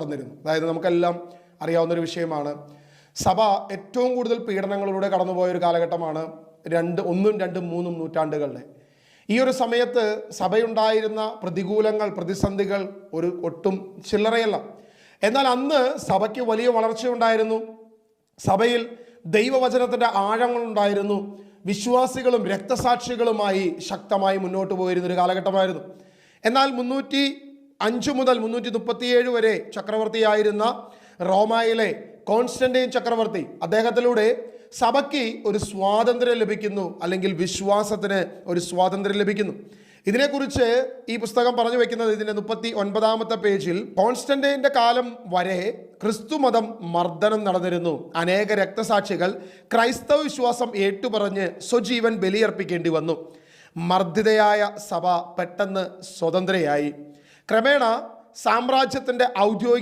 നടന്നിരുന്നു അതായത് നമുക്കെല്ലാം അറിയാവുന്ന ഒരു വിഷയമാണ്. സഭ ഏറ്റവും കൂടുതൽ പീഡനങ്ങളിലൂടെ കടന്നുപോയ ഒരു കാലഘട്ടമാണ് രണ്ട് ഒന്നും രണ്ടും മൂന്നും നൂറ്റാണ്ടുകളിലെ ഈ ഒരു സമയത്ത് സഭയുണ്ടായിരുന്ന പ്രതികൂലങ്ങൾ പ്രതിസന്ധികൾ ഒരു ഒട്ടും ചില്ലറയല്ല. എന്നാൽ അന്ന് സഭയ്ക്ക് വലിയ വളർച്ചയുണ്ടായിരുന്നു സഭയിൽ ദൈവവചനത്തിന്റെ ആഴങ്ങളുണ്ടായിരുന്നു വിശ്വാസികളും രക്തസാക്ഷികളുമായി ശക്തമായി മുന്നോട്ട് പോയിരുന്ന ഒരു കാലഘട്ടമായിരുന്നു. എന്നാൽ മുന്നൂറ്റി അഞ്ച് മുതൽ മുന്നൂറ്റി മുപ്പത്തിയേഴ് വരെ ചക്രവർത്തിയായിരുന്ന റോമായിലെ കോൺസ്റ്റന്റൈൻ ചക്രവർത്തി അദ്ദേഹത്തിലൂടെ സഭയ്ക്ക് ഒരു സ്വാതന്ത്ര്യം ലഭിക്കുന്നു അല്ലെങ്കിൽ വിശ്വാസത്തിന് ഒരു സ്വാതന്ത്ര്യം ലഭിക്കുന്നു. ഇതിനെക്കുറിച്ച് ഈ പുസ്തകം പറഞ്ഞു വെക്കുന്നത് ഇതിന്റെ മുപ്പത്തി ഒൻപതാമത്തെ പേജിൽ കോൺസ്റ്റന്റൈന്റെ കാലം വരെ ക്രിസ്തുമതം മർദ്ദനം നടന്നിരുന്നു. അനേക രക്തസാക്ഷികൾ ക്രൈസ്തവ വിശ്വാസം ഏറ്റുപറഞ്ഞ് സ്വജീവൻ ബലിയർപ്പിക്കേണ്ടി വന്നു. മർദ്ദിതയായ സഭ പെട്ടെന്ന് സ്വതന്ത്രയായി. ക്രമേണ സാമ്രാജ്യത്തിന്റെ ഔദ്യോഗിക